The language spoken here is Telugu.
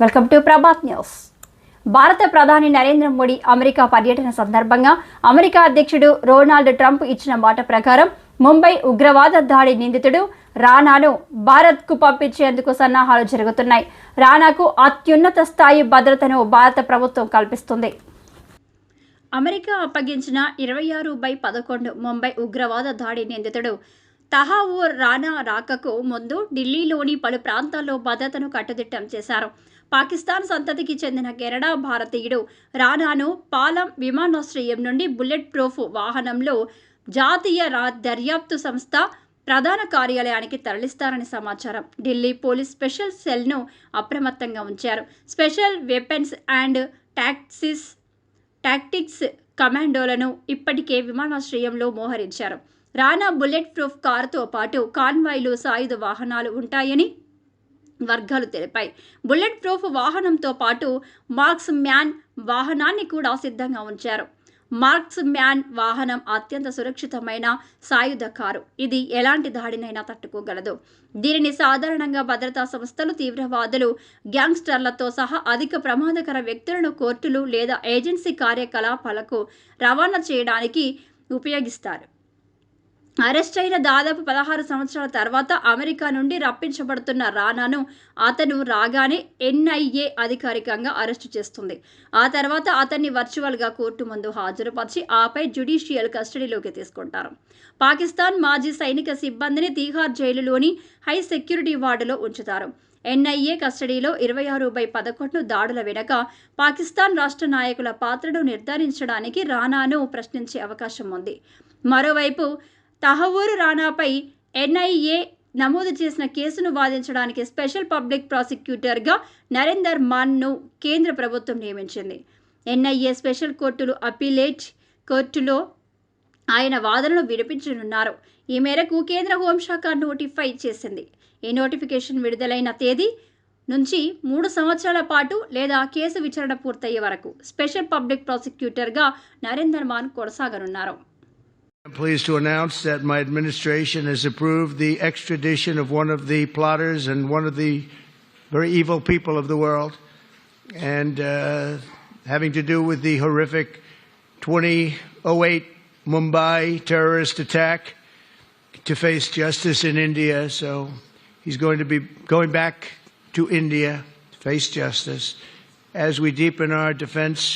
Welcome to Prabhat news. భారత ప్రధాని నరేంద్ర మోడీ అమెరికా పర్యటన సందర్భంగా అమెరికా అధ్యక్షుడు రొనాల్డ్ ట్రంప్ ఇచ్చిన మాట ప్రకారం ముంబై ఉగ్రవాద దాడి నిందితుడు రానాను భారత్కు పంపించేందుకు సన్నాహాలు జరుగుతున్నాయి. రానాకు అత్యున్నత స్థాయి భద్రతను భారత ప్రభుత్వం కల్పిస్తుంది. అమెరికా అప్పగించిన ఇరవై ఆరు బై పదకొండు ముంబై ఉగ్రవాద దాడి నిందితుడు తహావూర్ రానా రాకకు ముందు ఢిల్లీలోని పలు ప్రాంతాల్లో భద్రతను కట్టుదిట్టం చేశారు. పాకిస్తాన్ సంతతికి చెందిన కెనడా భారతీయుడు రానాను పాలం విమానాశ్రయం నుండి బుల్లెట్ ప్రూఫ్ వాహనంలో జాతీయ రా దర్యాప్తు సంస్థ ప్రధాన కార్యాలయానికి తరలిస్తారని సమాచారం. ఢిల్లీ పోలీస్ స్పెషల్ సెల్ను అప్రమత్తంగా ఉంచారు. స్పెషల్ వెపన్స్ అండ్ టాక్సిస్ టాక్టిక్స్ కమాండోలను ఇప్పటికే విమానాశ్రయంలో మోహరించారు. రానా బుల్లెట్ ప్రూఫ్ కారుతో పాటు కాన్వాయ్లు సాయుధ వాహనాలు ఉంటాయని వర్గాలు తెలిపాయి. బుల్లెట్ ప్రూఫ్ వాహనంతో పాటు మార్క్స్ మ్యాన్ వాహనాన్ని కూడా సిద్ధంగా ఉంచారు. మార్క్స్ మ్యాన్ వాహనం అత్యంత సురక్షితమైన సాయుధ కారు. ఇది ఎలాంటి దాడినైనా తట్టుకోగలదు. దీనిని సాధారణంగా భద్రతా సంస్థలు తీవ్రవాదులు గ్యాంగ్స్టర్లతో సహా అధిక ప్రమాదకర వ్యక్తులను కోర్టులు లేదా ఏజెన్సీ కార్యకలాపాలకు రవాణా చేయడానికి ఉపయోగిస్తారు. అరెస్ట్ అయిన దాదాపు పదహారు సంవత్సరాల తర్వాత అమెరికా నుండి రప్పించబడుతున్న రానాను అతను రాగానే ఎన్ఐఏ అధికారికంగా అరెస్టు చేస్తుంది. ఆ తర్వాత అతన్ని వర్చువల్గా కోర్టు ముందు హాజరుపరిచి ఆపై జ్యుడిషియల్ కస్టడీలోకి తీసుకుంటారు. పాకిస్తాన్ మాజీ సైనిక సిబ్బందిని తీహార్ జైలులోని హై సెక్యూరిటీ వార్డులో ఉంచుతారు. ఎన్ఐఏ కస్టడీలో ఇరవై ఆరు బై పదకొండు దాడుల వెనుక పాకిస్తాన్ రాష్ట్ర నాయకుల పాత్రను నిర్ధారించడానికి రానాను ప్రశ్నించే అవకాశం ఉంది. మరోవైపు తహవూరు రాణాపై ఎన్ఐఏ నమోదు చేసిన కేసును వాదించడానికి స్పెషల్ పబ్లిక్ ప్రాసిక్యూటర్గా నరేందర్ మాన్ను కేంద్ర ప్రభుత్వం నియమించింది. ఎన్ఐఏ స్పెషల్ కోర్టులు అపీలేట్ కోర్టులో ఆయన వాదనను విడిపించనున్నారు ఈ మేరకు కేంద్ర హోంశాఖ నోటిఫై చేసింది. ఈ నోటిఫికేషన్ విడుదలైన తేదీ నుంచి మూడు సంవత్సరాల పాటు లేదా కేసు విచారణ పూర్తయ్యే వరకు స్పెషల్ పబ్లిక్ ప్రాసిక్యూటర్గా నరేందర్ మాన్ కొనసాగనున్నారు. I'm pleased to announce that my administration has approved the extradition of one of the plotters and one of the very evil people of the world, and uh, having to do with the horrific 2008 Mumbai terrorist attack to face justice in India. So he's going to be going back to India to face justice as we deepen our defense.